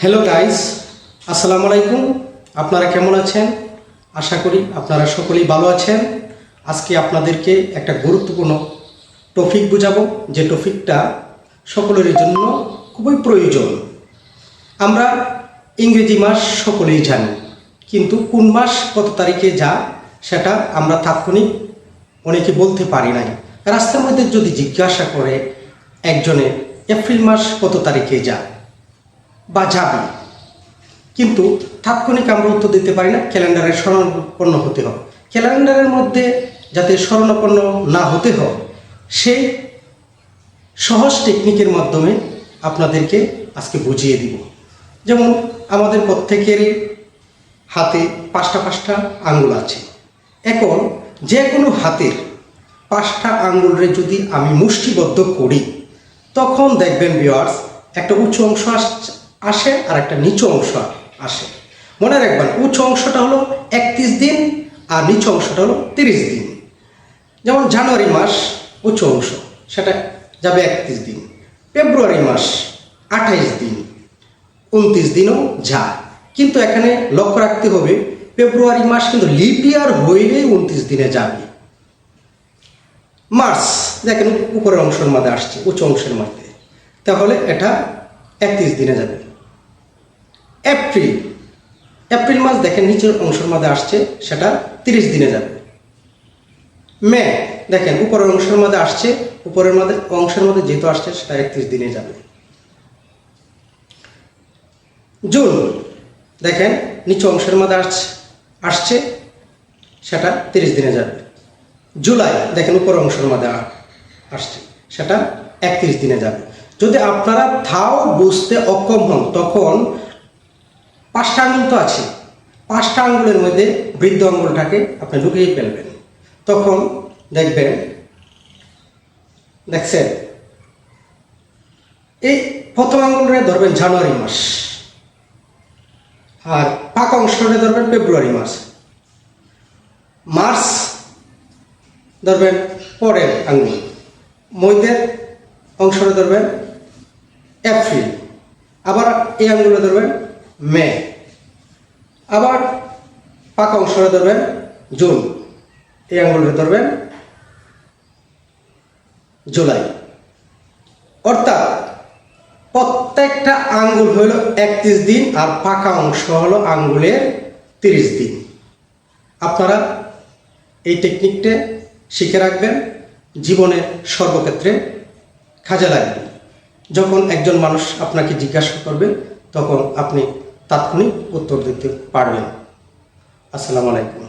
Hello guys আসসালামু আলাইকুম আপনারা কেমন আছেন? আশা করি আপনারা সকলেই ভালো আছেন। আজকে আপনাদেরকে একটা গুরুত্বপূর্ণ টপিক বুঝাবো। যে টপিকটা সকলের জন্য খুবই প্রয়োজন। আমরা ইংরেজি মাস সকলেই জানি, কিন্তু কোন মাস কত তারিখে যা সেটা আমরা তাৎক্ষণিক অনেকে বলতে পারি নাই। রাস্তার মধ্যে যদি জিজ্ঞাসা করে একজনে, এপ্রিল মাস কত তারিখে যা? বা যাবে। কিন্তু তাৎক্ষণিক আমরা উত্তর দিতে পারি না, ক্যালেন্ডারের স্মরণাপন্ন হতে হবে। ক্যালেন্ডারের মধ্যে যাতে স্মরণাপন্ন না হতে হয় সেই সহজ টেকনিকের মাধ্যমে আপনাদেরকে আজকে বুঝিয়ে দিব। যেমন, আমাদের প্রত্যেকেরই হাতে পাঁচটা পাঁচটা আঙ্গুল আছে। এখন যে কোনো হাতের পাঁচটা আঙ্গুলরে যদি আমি মুষ্টিবদ্ধ করি, তখন দেখবেন ভিওয়ার্স একটা উঁচু অংশ আস- আর একটা নিচু অংশ আসে। মনে রাখবেন উঁচু অংশটা হলো একত্রিশ দিন আর নিচু অংশটা হলো তিরিশ দিন। যেমন জানুয়ারি মাস উচ্চ অংশ, সেটা যাবে একত্রিশ দিন। ফেব্রুয়ারি মাস আঠাইশ দিন, উনত্রিশ দিনও যায়। কিন্তু এখানে লক্ষ্য রাখতে হবে, ফেব্রুয়ারি মাস কিন্তু লিপ ইয়ার হইলেই উনত্রিশ দিনে যাবে। মার্চ, দেখেন উপরের অংশের মধ্যে আসছে, উচ্চ অংশের মধ্যে। তাহলে এটা একত্রিশ দিনে যাবে। এপ্রিল। এপ্রিল মাস দেখেন নিচের অংশের মধ্যে আসছে, সেটা তিরিশ দিনে যাবে। মে, দেখেন উপরের অংশের মধ্যে আসছে, উপরের মধ্যে অংশের মধ্যে যেহেতু আসছে, সেটা একত্রিশ দিনে যাবে। জুন, দেখেন নিচু অংশের মধ্যে আসছে আসছে, সেটা তিরিশ দিনে যাবে। জুলাই, দেখেন উপর অংশের মধ্যে আসছে, সেটা একত্রিশ দিনে যাবে। যদি আপনারা তাও বুঝতে অক্ষম হন, তখন পাঁচটা আঙুল তো আছে। পাঁচটা আঙ্গুলের মধ্যে বৃদ্ধ আঙ্গুলটাকে আপনি ঢুকিয়ে ফেলবেন। তখন দেখবেন, দেখছেন? এই প্রথম আঙ্গুলরে ধরবেন জানুয়ারি মাস। আর পাক অংশটা ধরবেন ফেব্রুয়ারি মাস। মার্চ ধরবেন পরের আঙ্গুল। মধ্যের অংশটা ধরবেন এপ্রিল। আবার এই আঙ্গুলে ধরবেন মে। আবার পাকা অংশটা ধরবেন, জুন। এই আঙ্গুলটা ধরবেন, জুলাই। অর্থাৎ প্রত্যেকটা আঙ্গুল হলো একত্রিশ দিন আর পাকা অংশ হলো আঙ্গুলের তিরিশ দিন। আপনারা এই টেকনিকটা শিখে রাখবেন, জীবনের সর্বক্ষেত্রে কাজে লাগবে। যখন একজন মানুষ আপনাকে জিজ্ঞাসা করবে, তখন আপনি তাৎক্ষণিক উত্তর দিতে পারবেন। আসসালামু আলাইকুম।